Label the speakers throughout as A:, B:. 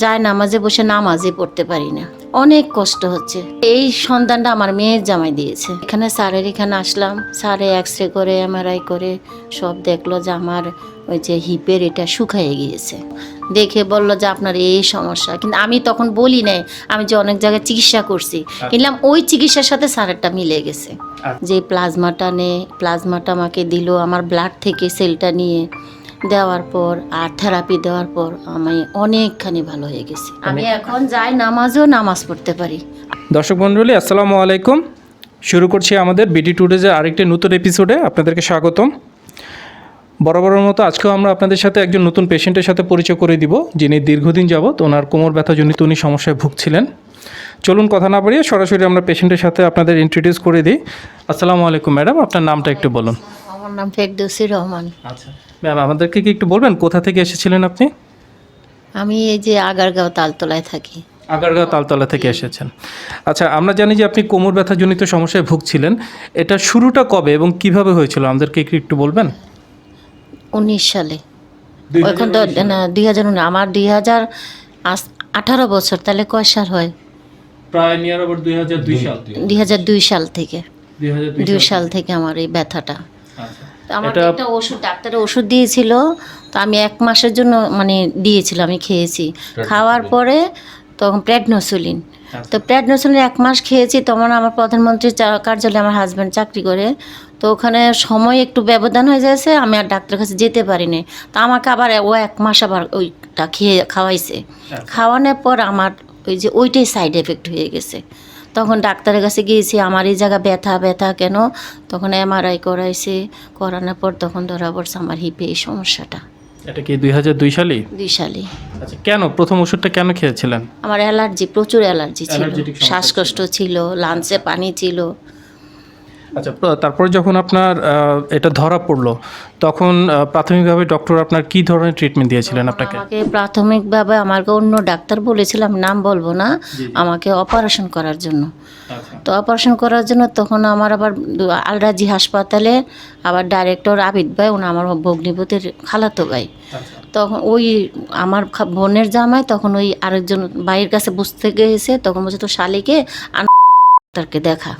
A: যায় নামাজে বসে নামাজই পড়তে পারি না। অনেক কষ্ট হচ্ছে। এই সন্তানটা আমার মেয়ের জামাই দিয়েছে। এখানে স্যারের এখানে আসলাম। স্যারে এক্স রে করে এমআরআই করে সব দেখল যে আমার ওই যে হিপের এটা শুকায়ে গিয়েছে। দেখে বলল যে আপনার এই সমস্যা। কিন্তু আমি তখন বলি নাই আমি যে অনেক জায়গায় চিকিৎসা করছি। কিনলাম ওই চিকিৎসার সাথে স্যারেরটা মিলে গেছে। যে প্লাজমাটা নে প্লাজমাটা আমাকে দিল আমার ব্লাড থেকে সেলটা নিয়ে। দেওয়ার পর আর থেরাপি দেওয়ার পর আমি অনেকখানি ভালো হয়ে গেছি। আমি এখন যাই নামাজও নামাজ পড়তে পারি।
B: দর্শক মণ্ডলী আসসালামু আলাইকুম। শুরু করছি আমাদের বিডি টুডেজের আরেকটি নতুন এপিসোডে আপনাদেরকে স্বাগতম। বরাবরের মতো আজকেও আমরা আপনাদের সাথে একজন নতুন পেশেন্টের সাথে পরিচয় করে দিব যিনি দীর্ঘদিন যাবৎ ওনার কোমর ব্যথা ব্যথাজনিত উনি সমস্যায় ভুগছিলেন। চলুন কথা না বাড়িয়ে সরাসরি আমরা পেশেন্টের সাথে আপনাদের ইন্ট্রোডিউস করে দিই। আসসালামু আলাইকুম ম্যাডাম আপনার নামটা একটু বলুন।
A: আমার নাম ফেরদৌসি রহমান।
B: আচ্ছা। ম্যাম আমাদেরকে কি একটু বলবেন কোথা থেকে এসেছিলেন আপনি?
A: আমি এই যে আগারগাঁও তালতলায় থাকি।
B: আগারগাঁও তালতলা থেকে এসেছেন। আচ্ছা আমরা জানি যে আপনি কোমর ব্যথাজনিত সমস্যায় ভুগছিলেন। এটা শুরুটা কবে এবং কীভাবে হয়েছিল? আমাদেরকে কি একটু বলবেন?
A: উনিশ সালে। এখন তো না দুই হাজার উনিশ আমার দুই হাজার আঠারো বছর তাহলে কয় সাল হয়?
B: প্রায় নিয়ার আবার দুই হাজার দুই সাল
A: দুই হাজার দুই সাল থেকে।
B: দুই হাজার
A: দুই সাল থেকে আমার এই ব্যথাটা।
B: আচ্ছা।
A: তো আমার একটা ওষুধ ডাক্তারের ওষুধ দিয়েছিল তো আমি এক মাসের জন্য মানে দিয়েছিল আমি খেয়েছি। খাওয়ার পরে তখন প্রেডনোসুলিন তো প্রেডনোসুলিন এক মাস খেয়েছি তখন আমার প্রধানমন্ত্রীর কার্যালয়ে আমার হাজব্যান্ড চাকরি করে। তো ওখানে সময় একটু ব্যবধান হয়ে যাচ্ছে আমি আর ডাক্তারের কাছে যেতে পারিনি। তো আমাকে আবার ও এক মাস আবার ওইটা খেয়ে খাওয়াইছে। খাওয়ানোর পর আমার ওই যে ওইটাই সাইড এফেক্ট হয়ে গেছে। তখন ডাক্তারের কাছে গিয়েছি আমার এই জায়গা ব্যথা ব্যথা কেন? তখন এমআরআই করাইছে। করানোর পর তখন ধরা পড়ছে আমার হিপে এই সমস্যাটা।
B: এটা কি দুই হাজার দুই সালে
A: দুই সালে
B: আচ্ছা কেন? প্রথম ওষুধটা কেন খেয়েছিলেন?
A: আমার অ্যালার্জি প্রচুর অ্যালার্জি ছিল। শ্বাসকষ্ট ছিল লাঞ্চে পানি ছিল।
B: আচ্ছা তারপরে যখন আপনার এটা ধরা পড়ল তখন প্রাথমিকভাবে ডক্টর আপনার কি ধরনের ট্রিটমেন্ট দিয়েছিলেন আপনাকে?
A: আমাকে প্রাথমিকভাবে আমাকে অন্য ডাক্তার বলেছিলাম নাম বলব না আমাকে অপারেশন করার জন্য।
B: আচ্ছা।
A: তো অপারেশন করার জন্য তখন আমার আবার আলরাজি হাসপাতালে আবার ডাইরেক্টর আবিদ ভাই ওনা আমার ভগ্নিপতির খালাতো ভাই।
B: আচ্ছা।
A: তখন ওই আমার বোনের জামাই তখন ওই আরেকজন ভাইয়ের কাছে বুঝতে গেছে তখন বলছে তো শালিকে ডাক্তারকে দেখা।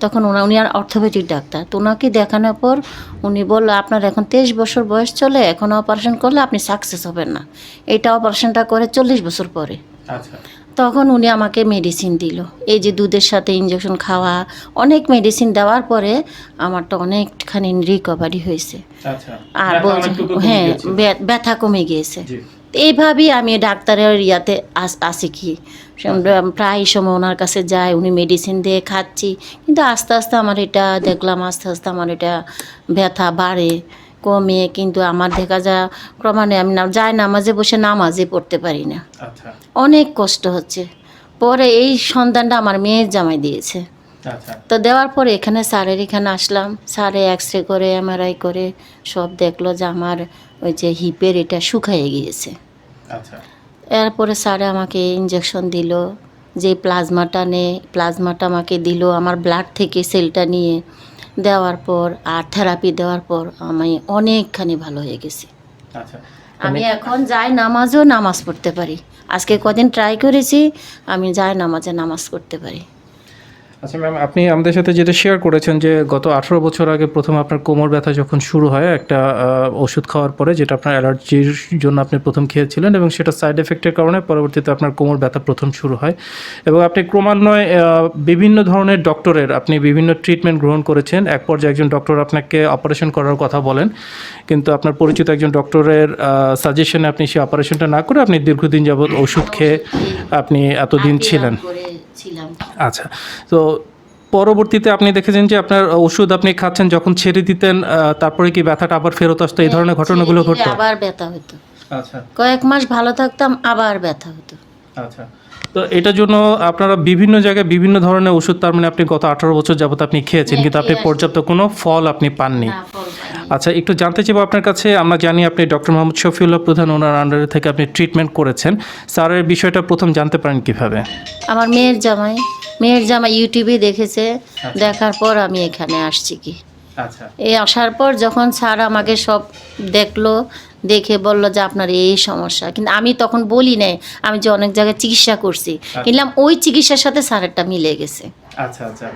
A: তখন ওনা উনি আর অর্থোপেডিক ডাক্তার। তো ওনাকে দেখানোর পর উনি বলল আপনার এখন তেইশ বছর বয়স চলে এখন অপারেশন করলে আপনি সাকসেস হবেন না। এইটা অপারেশনটা করে চল্লিশ বছর পরে।
B: আচ্ছা।
A: তখন উনি আমাকে মেডিসিন দিল। এই যে দুধের সাথে ইঞ্জেকশন খাওয়া অনেক মেডিসিন দেওয়ার পরে আমারটা অনেকখানি রিকভারি হয়েছে।
B: আচ্ছা।
A: আর বলছে হ্যাঁ। ব্যথা কমে গিয়েছে। এইভাবেই আমি ডাক্তারের ইয়াতে আস- আসি কি। প্রায় সময় ওনার কাছে যাই উনি মেডিসিন দিয়ে খাচ্ছি। কিন্তু আস্তে আস্তে আমার এটা দেখলাম আস্তে আস্তে আমার এটা ব্যথা বাড়ে কমে। কিন্তু আমার দেখা যা ক্রমান্বয়ে আমি না যাই নামাজে বসে নামাজে পড়তে পারি না।
B: আচ্ছা।
A: অনেক কষ্ট হচ্ছে। পরে এই সন্তানটা আমার মেয়ের জামাই দিয়েছে। তো দেওয়ার পরে এখানে স্যারের এখানে আসলাম। স্যারে এক্স রে করে এমআরআই করে সব দেখল যে আমার ওই যে হিপের এটা শুকায়ে গিয়েছে।
B: আচ্ছা।
A: এরপরে স্যারে আমাকে ইঞ্জেকশন দিল যে প্লাজমাটা নে প্লাজমাটা আমাকে দিল আমার ব্লাড থেকে সেলটা নিয়ে। দেওয়ার পর আর থেরাপি দেওয়ার পর আমি অনেকখানি ভালো হয়ে গেছি।
B: আচ্ছা।
A: আমি এখন যাই নামাজও নামাজ পড়তে পারি। আজকে কদিন ট্রাই করেছি আমি যাই নামাজে নামাজ পড়তে পারি।
B: আচ্ছা ম্যাম আপনি আমাদের সাথে যেটা শেয়ার করেছেন যে গত আঠেরো বছর আগে প্রথম আপনার কোমর ব্যথা যখন শুরু হয় একটা ওষুধ খাওয়ার পরে যেটা আপনার অ্যালার্জির জন্য আপনি প্রথম খেয়েছিলেন এবং সেটা সাইড এফেক্টের কারণে পরবর্তীতে আপনার কোমর ব্যথা প্রথম শুরু হয় এবং আপনি ক্রমান্বয়ে বিভিন্ন ধরনের ডক্টরের আপনি বিভিন্ন ট্রিটমেন্ট গ্রহণ করেছেন। এক পর্যায়ে একজন ডক্টর আপনাকে অপারেশন করার কথা বলেন কিন্তু আপনার পরিচিত একজন ডক্টরের সাজেশনে আপনি সেই অপারেশনটা না করে আপনি দীর্ঘদিন যাবৎ ওষুধ খেয়ে আপনি এতদিন ছিলেন।
A: ছিলাম।
B: আচ্ছা তো পরবর্তীতে আপনি দেখেছেন যে আপনার ওষুধ আপনি খাচ্ছেন যখন ছেড়ে দিতেন তারপরে কি ব্যথাটা আবার ফেরত আসতো? এই ধরনের ঘটনাগুলো ঘটতো?
A: আবার ব্যথা হতো।
B: আচ্ছা।
A: কয়েক মাস ভালো থাকতাম আবার ব্যথা হতো।
B: আচ্ছা। তো এটার জন্য আপনারা বিভিন্ন জায়গায় বিভিন্ন ধরনের ওষুধ তার মানে আপনি গত আঠারো বছর যাবত আপনি খেয়েছেন
A: হ্যাঁ,
B: কিন্তু আপনি পর্যাপ্ত কোনো ফল আপনি পাননি। আচ্ছা একটু জানতে চাইব আপনার কাছে আমরা জানি আপনি ডক্টর মোহাম্মদ শফিউল্লাহ প্রধান ওনার আন্ডারে থেকে আপনি ট্রিটমেন্ট করেছেন। স্যারের বিষয়টা প্রথম জানতে পারেন কীভাবে?
A: আমার মেয়ের জামাই মেয়ের জামাই ইউটিউবে দেখেছে দেখার পর আমি এখানে আসছি কি।
B: আচ্ছা
A: এই আসার পর যখন স্যার আমাকে সব দেখল দেখে বলল যে আপনার এই সমস্যা। কিন্তু আমি তখন বলি নাই আমি যে অনেক জায়গায় চিকিৎসা করছি। কিনলাম ওই চিকিৎসার সাথে স্যারেরটা মিলে গেছে।
B: আচ্ছা আচ্ছা।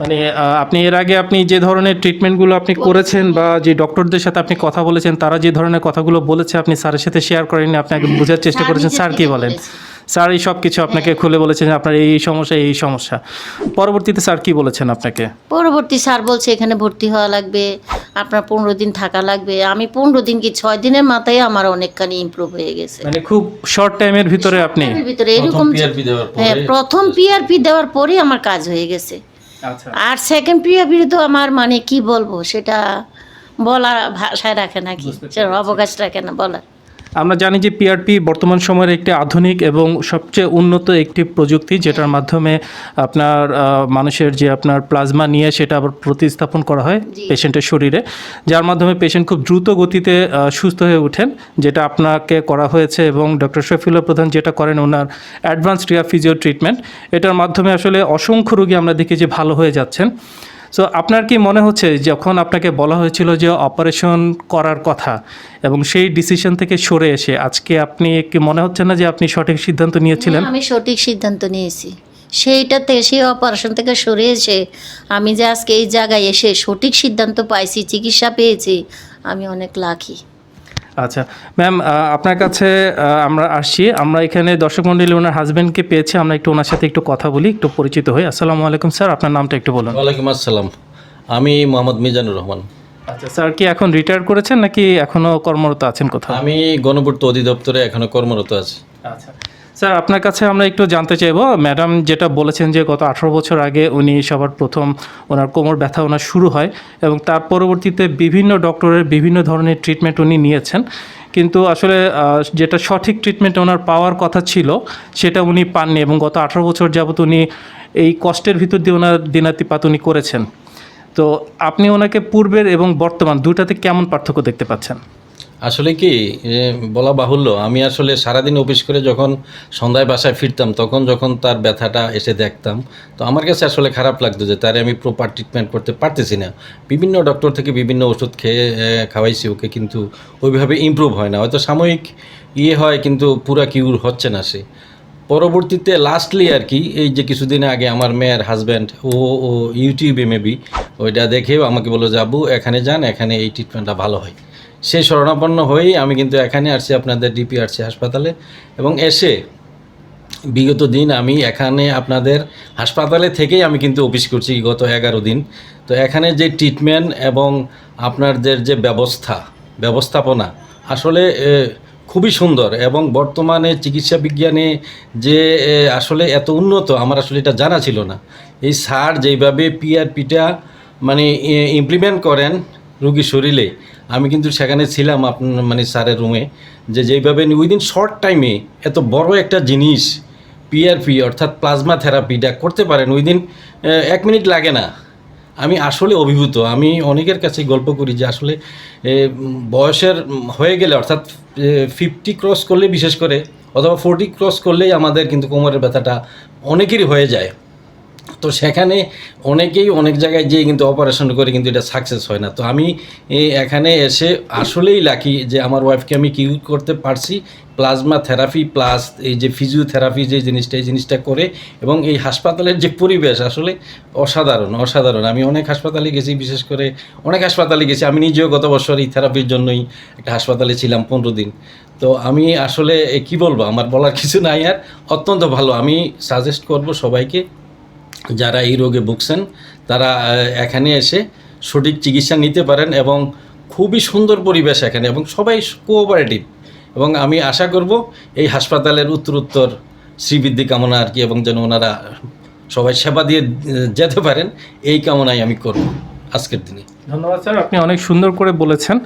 B: মানে আপনি এর আগে আপনি যে ধরনের ট্রিটমেন্টগুলো আপনি করেছেন বা যে ডক্টরদের সাথে আপনি কথা বলেছেন তারা যে ধরনের কথাগুলো বলেছে আপনি স্যারের সাথে শেয়ার করেননি আপনাকে বোঝার চেষ্টা করেছেন। স্যার কি বলেন। স্যার এই সব কিছু আপনাকে খুলে বলেছেন আপনার এই সমস্যা এই সমস্যা। পরবর্তীতে স্যার কি বলেছেন আপনাকে?
A: পরবর্তী স্যার বলছে এখানে ভর্তি হওয়া লাগবে আপনার পনেরো দিন থাকা লাগবে। আমি পনেরো দিন কি ছয় দিনের মাথায় আমার অনেকখানি ইমপ্রুভ হয়ে গেছে।
B: মানে খুব শর্ট টাইমের ভিতরে আপনি?
A: ভিতরে এরকম হ্যাঁ
C: পরে?
A: প্রথম পিআরপি দেওয়ার পরেই আমার কাজ হয়ে গেছে।
B: আচ্ছা।
A: আর সেকেন্ড পিআরপি তো আমার মানে কি বলব সেটা বলা ভাষায় রাখে নাকি অবকাশ রাখে না বলার।
B: আমরা জানি যে পিআরপি বর্তমান সময়ের একটি আধুনিক এবং সবচেয়ে উন্নত একটি প্রযুক্তি যেটার মাধ্যমে আপনার মানুষের যে আপনার প্লাজমা নিয়ে সেটা আবার প্রতিস্থাপন করা হয় পেশেন্টের শরীরে যার মাধ্যমে পেশেন্ট খুব দ্রুত গতিতে সুস্থ হয়ে ওঠেন যেটা আপনাকে করা হয়েছে এবং ডক্টর শফিউল্লাহ প্রধান যেটা করেন ওনার অ্যাডভান্স রিয়া ফিজিও ট্রিটমেন্ট। এটার মাধ্যমে আসলে অসংখ্য রোগী আমরা দেখি যে ভালো হয়ে যাচ্ছেন। সো আপনার কি মনে হচ্ছে যখন আপনাকে বলা হয়েছিল যে অপারেশন করার কথা এবং সেই ডিসিশন থেকে সরে এসে, আজকে আপনি কি মনে হচ্ছে না যে আপনি সঠিক সিদ্ধান্ত নিয়েছিলেন?
A: আমি সঠিক সিদ্ধান্ত নিয়েছি। সেইটাতে সেই অপারেশন থেকে সরে এসে আমি যে আজকে এই জায়গায় এসে সঠিক সিদ্ধান্ত পাইছি, চিকিৎসা পেয়েছি, আমি অনেক লাখি
B: আচ্ছা। ম্যাম আপনার কাছে আমরা আসছি। আমরা এখানে দর্শক মন্ডলী ওনার হাজব্যান্ডকে পেয়েছি। আমরা একটু ওনার সাথে একটু কথা বলি একটু পরিচিত হই। আসসালামু আলাইকুম স্যার। আপনার নামটা একটু বলুন।
C: ওয়ালাইকুম আসসালাম। আমি মোহাম্মদ মিজানুর রহমান।
B: আচ্ছা স্যার কি এখন রিটায়ার করেছেন নাকি এখনও কর্মরত আছেন কোথাও?
C: আমি গণপূর্ত অধিদপ্তরে এখনও কর্মরত আছি।
B: আচ্ছা। স্যার আপনার কাছে আমরা একটু জানতে চাইব, ম্যাডাম যেটা বলেছেন যে গত আঠারো বছর আগে উনি সবার প্রথম ওনার কোমর ব্যথা ওনার শুরু হয় এবং তার পরবর্তীতে বিভিন্ন ডক্টরের বিভিন্ন ধরনের ট্রিটমেন্ট উনি নিয়েছেন। কিন্তু আসলে যেটা সঠিক ট্রিটমেন্ট ওনার পাওয়ার কথা ছিল, সেটা উনি পাননি এবং গত আঠারো বছর যাবত উনি এই কষ্টের ভিতর দিয়ে ওনার দিনাতিপাত উনি করেছেন। তো আপনি ওনাকে পূর্বের এবং বর্তমান দুটাতে কেমন পার্থক্য দেখতে পাচ্ছেন?
C: আসলে কি বলা বাহুল্য, আমি আসলে সারাদিন অফিস করে যখন সন্ধ্যায় বাসায় ফিরতাম, তখন যখন তার ব্যথাটা এসে দেখতাম, তো আমার কাছে আসলে খারাপ লাগতো যে তারে আমি প্রপার ট্রিটমেন্ট করতে পারতেছি না। বিভিন্ন ডক্টর থেকে বিভিন্ন ওষুধ খেয়ে খাওয়াইছি ওকে, কিন্তু ওইভাবে ইমপ্রুভ হয় না। হয়তো সাময়িক ইয়ে হয়, কিন্তু পুরা কিউর হচ্ছে না সে। পরবর্তীতে লাস্টলি আর কি, এই যে কিছুদিন আগে আমার মেয়ের হাজব্যান্ড ও ও ইউটিউবে মেবি ওইটা দেখেও আমাকে বলল, যাবু, এখানে যান, এখানে এই ট্রিটমেন্টটা ভালো হয়। সেই শরণাপন্ন হয়েই আমি কিন্তু এখানে আসছি আপনাদের ডিপিআরসি হাসপাতালে এবং এসে বিগত দিন আমি এখানে আপনাদের হাসপাতালে থেকেই আমি কিন্তু অফিস করছি গত এগারো দিন। তো এখানে যে ট্রিটমেন্ট এবং আপনাদের যে ব্যবস্থা, ব্যবস্থাপনা আসলে খুবই সুন্দর এবং বর্তমানে চিকিৎসা বিজ্ঞানে যে আসলে এত উন্নত আমার আসলে এটা জানা ছিল না। এই সার যেইভাবে পিআরপিটা মানে ইমপ্লিমেন্ট করেন রুগীর শরীরে। আমি কিন্তু সেখানে ছিলাম আপনার মানে স্যারের রুমে যে যেইভাবে উইদিন শর্ট টাইমে এত বড় একটা জিনিস পিআরপি অর্থাৎ প্লাজমা থেরাপিটা করতে পারেন উইদিন এক মিনিট লাগে না। আমি আসলে অভিভূত। আমি অনেকের কাছে গল্প করি যে আসলে বয়সের হয়ে গেলে অর্থাৎ ফিফটি ক্রস করলে বিশেষ করে, অথবা ফোরটি ক্রস করলেই আমাদের কিন্তু কোমরের ব্যথাটা অনেকেরই হয়ে যায়। তো সেখানে অনেকেই অনেক জায়গায় যেয়ে কিন্তু অপারেশন করে কিন্তু এটা সাকসেস হয় না। তো আমি এখানে এসে আসলেই লাকি যে আমার ওয়াইফকে আমি কিউ করতে পারছি প্লাজমা থেরাপি প্লাস এই যে ফিজিওথেরাপি যে জিনিসটা, এই জিনিসটা করে এবং এই হাসপাতালের যে পরিবেশ আসলে অসাধারণ অসাধারণ। আমি অনেক হাসপাতালে গেছি, বিশেষ করে অনেক হাসপাতালে গেছি। আমি নিজেও গত বছর এই থেরাপির জন্যই একটা হাসপাতালে ছিলাম পনেরো দিন। তো আমি আসলে কি বলব? আমার বলার কিছু নাই আর, অত্যন্ত ভালো। আমি সাজেস্ট করব সবাইকে যারা এই রোগে ভুগছেন, তারা এখানে এসে সঠিক চিকিৎসা নিতে পারেন এবং খুবই সুন্দর পরিবেশ এখানে এবং সবাই কোঅপারেটিভ এবং আমি আশা করব এই হাসপাতালের উত্তর উত্তর শ্রীবৃদ্ধি কামনা আর কি এবং যেন ওনারা সবাই সেবা দিয়ে যেতে পারেন, এই কামনাই আমি করব আজকের দিনে।
B: ধন্যবাদ স্যার, আপনি অনেক সুন্দর করে বলেছেন।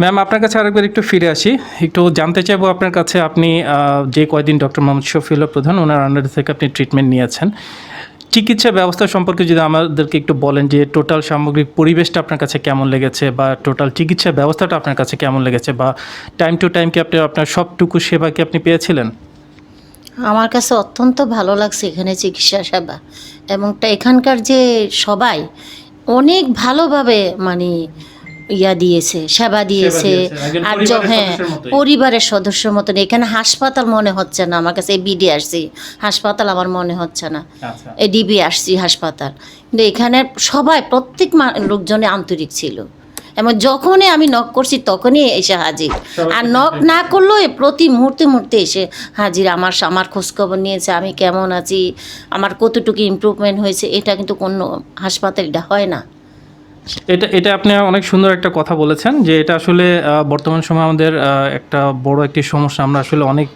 B: ম্যাম, আপনার কাছে আরেকবার একটু ফিরে আসি। একটু জানতে চাইব আপনার কাছে আপনি যে কয়দিন ডক্টর মোহাম্মদ শফিউল্লাহ প্রধান, ওনার আন্ডার থেকে আপনি ট্রিটমেন্ট নিয়েছেন। চিকিৎসা ব্যবস্থা সম্পর্কে যদি আমাদেরকে একটু বলেন যে টোটাল সামগ্রিক পরিবেশটা আপনার কাছে কেমন লেগেছে বা টোটাল চিকিৎসা ব্যবস্থাটা আপনার কাছে কেমন লেগেছে বা টাইম টু টাইম কি আপনি, আপনার সবটুকু সেবা কি আপনি পেয়েছিলেন?
A: আমার কাছে অত্যন্ত ভালো লাগছে এখানে চিকিৎসা সেবা এবং এখানকার যে সবাই অনেক ভালোভাবে মানে ইয়া দিয়েছে সেবা দিয়েছে আর হ্যাঁ পরিবারের সদস্যের মতন এখানে হাসপাতাল মনে হচ্ছে না আমার কাছে বিডি আসছি। হাসপাতাল আমার মনে হচ্ছে না।
B: আচ্ছা।
A: এডিবি আসছি হাসপাতাল। কিন্তু এখানে সবাই প্রত্যেক লোকজনে আন্তরিক ছিল। এবং যখনই আমি নক করছি তখনই এসে হাজির। আর নক না করলেও প্রতি মুহূর্তে মুহূর্তে এসে হাজির। আমার আমার খোঁজখবর নিয়েছে আমি কেমন আছি আমার কতটুকু ইমপ্রুভমেন্ট হয়েছে এটা কিন্তু কোনো হাসপাতাল এটা হয় না।
B: এটা এটা আপনি অনেক সুন্দর একটা কথা বলেছেন যে এটা আসলে বর্তমান সময়ে আমাদের একটা বড় একটি সমস্যা। আমরা আসলে অনেক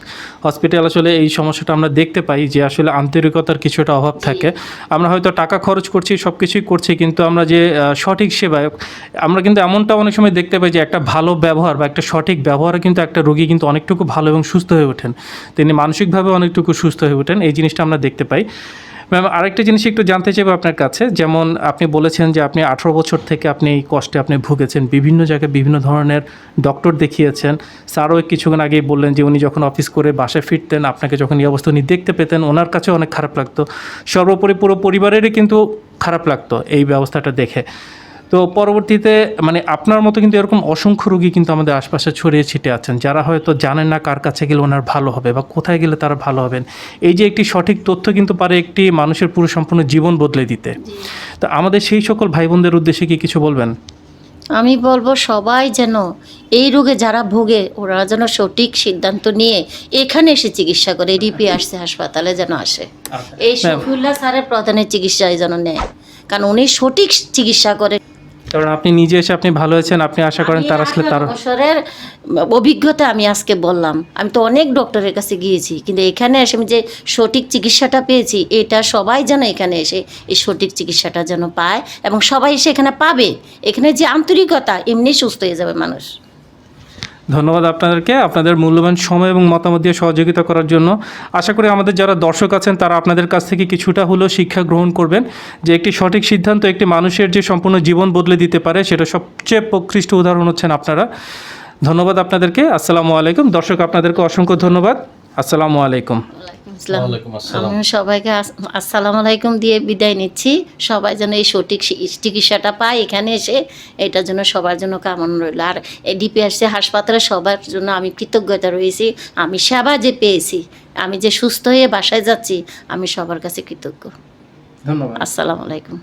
B: হসপিটাল আসলে এই সমস্যাটা আমরা দেখতে পাই যে আসলে আন্তরিকতার কিছুটা অভাব থাকে। আমরা হয়তো টাকা খরচ করছি সব কিছুই করছি কিন্তু আমরা যে সঠিক সেবা আমরা কিন্তু এমনটা অনেক সময় দেখতে পাই যে একটা ভালো ব্যবহার বা একটা সঠিক ব্যবহারে কিন্তু একটা রোগী কিন্তু অনেকটুকু ভালো এবং সুস্থ হয়ে ওঠেন। তিনি মানসিকভাবে অনেকটুকু সুস্থ হয়ে ওঠেন এই জিনিসটা আমরা দেখতে পাই। ম্যাম আরেকটা জিনিস একটু জানতে চাইব আপনার কাছে। যেমন আপনি বলেছেন যে আপনি আঠারো বছর থেকে আপনি এই কষ্টে আপনি ভুগেছেন, বিভিন্ন জায়গায় বিভিন্ন ধরনের ডক্টর দেখিয়েছেন। স্যারও কিছুক্ষণ আগেই বললেন যে উনি যখন অফিস করে বাসায় ফিরতেন, আপনাকে যখন এই অবস্থা উনি দেখতে পেতেন, ওনার কাছে অনেক খারাপ লাগতো। সর্বোপরি পুরো পরিবারেরই কিন্তু খারাপ লাগতো এই ব্যবস্থাটা দেখে। তো পরবর্তীতে মানে আপনার মতো কিন্তু এরকম অসংখ্য রোগী কিন্তু আমাদের আশপাশে ছড়িয়ে ছিটে আছেন যারা হয়তো জানেন না কার কাছে গেলে ওনার ভালো হবে বা কোথায় গেলে তারা ভালো হবেন। এই যে একটি সঠিক তথ্য কিন্তু পারে একটি মানুষের পুরো সম্পূর্ণ জীবন বদলে দিতে। তো আমাদের সেই সকল ভাই বোনদের উদ্দেশ্যে কি কিছু বলবেন?
A: আমি বলব সবাই যেন এই রোগে যারা ভোগে ওরা যেন সঠিক সিদ্ধান্ত নিয়ে এখানে এসে চিকিৎসা করে ডিপি আসছে হাসপাতালে যেন আসে। এই শফিউল্লাহ স্যারের প্রধানের চিকিৎসায় যেন নেয়। কারণ উনি সঠিক চিকিৎসা করে।
B: কারণ আপনি নিজে এসে আপনি ভালো আছেন আপনি আশা করেন তার আসলে তার
A: বছরের অভিজ্ঞতা আমি আজকে বললাম। আমি তো অনেক ডক্টরের কাছে গিয়েছি কিন্তু এখানে এসে আমি যে সঠিক চিকিৎসাটা পেয়েছি এটা সবাই যেন এখানে এসে এই সঠিক চিকিৎসাটা যেন পায় এবং সবাই এসে এখানে পাবে। এখানে যে আন্তরিকতা এমনি সুস্থ হয়ে যাবে মানুষ।
B: ধন্যবাদ আপনাদেরকে। আপনাদের মূল্যবান সময় এবং মতামত দিয়ে সহযোগিতা করার জন্য। আশা করি আমাদের যারা দর্শক আছেন, তারা আপনাদের কাছ থেকে কিছুটা হলেও শিক্ষা গ্রহণ করবেন। যে একটি সঠিক সিদ্ধান্ত একটি মানুষের যে সম্পূর্ণ জীবন বদলে দিতে পারে, সেটা সবচেয়ে প্রকৃষ্ট উদাহরণ হচ্ছেন আপনারা। ধন্যবাদ আপনাদেরকে। আসসালামু আলাইকুম। দর্শক, আপনাদেরকে অসংখ্য ধন্যবাদ। আসসালামু আলাইকুম।
A: আমিও সবাইকে আস- আসসালামু আলাইকুম দিয়ে বিদায় নিচ্ছি। সবাই যেন এই সঠিক চিকিৎসাটা পায় এখানে এসে এটার জন্য সবার জন্য কামনা রইল। আর ডিপিআরসি হাসপাতালে সবার জন্য আমি কৃতজ্ঞতা রয়েছি আমি সেবা যে পেয়েছি আমি যে সুস্থ হয়ে বাসায় যাচ্ছি আমি সবার কাছে কৃতজ্ঞ।
B: ধন্যবাদ।
A: আসসালামু আলাইকুম।